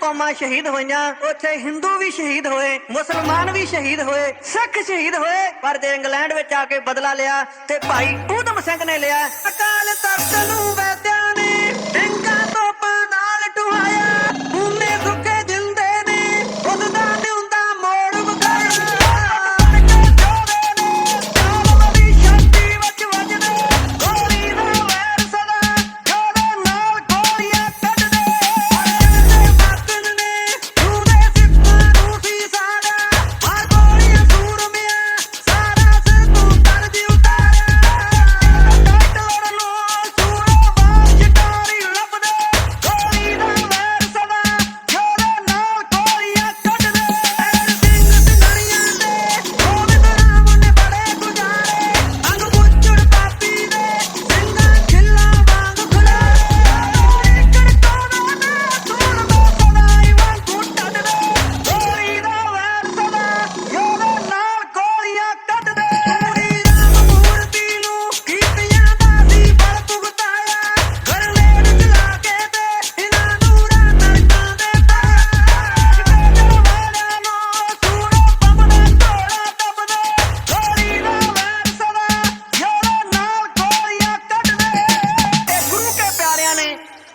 ਕੌਮਾਂ ਸ਼ਹੀਦ ਹੋਈਆਂ, ਉੱਥੇ ਹਿੰਦੂ ਵੀ ਸ਼ਹੀਦ ਹੋਏ, ਮੁਸਲਮਾਨ ਵੀ ਸ਼ਹੀਦ ਹੋਏ, ਸਿੱਖ ਸ਼ਹੀਦ ਹੋਏ, ਪਰ ਜੇ ਇੰਗਲੈਂਡ ਵਿੱਚ ਆ ਕੇ ਬਦਲਾ ਲਿਆ ਤੇ ਭਾਈ ਊਧਮ ਸਿੰਘ ਨੇ ਲਿਆ ਅਕਾਲ ਤਖਤ ਨੂੰ।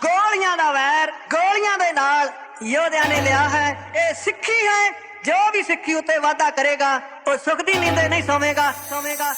ਗੋਲੀਆਂ ਦਾ ਵੈਰ, ਗੋਲੀਆਂ ਦੇ ਨਾਲ ਯੋਧਿਆਂ ਨੇ ਲਿਆ ਹੈ। ਇਹ ਸਿੱਖੀ ਹੈ, ਜੋ ਵੀ ਸਿੱਖੀ ਉੱਤੇ ਵਾਅਦਾ ਕਰੇਗਾ, ਉਹ ਸੁਖ ਦੀ ਨੀਂਦ ਨਹੀਂ ਸੋਵੇਗਾ। ਸੋਵੇਗਾ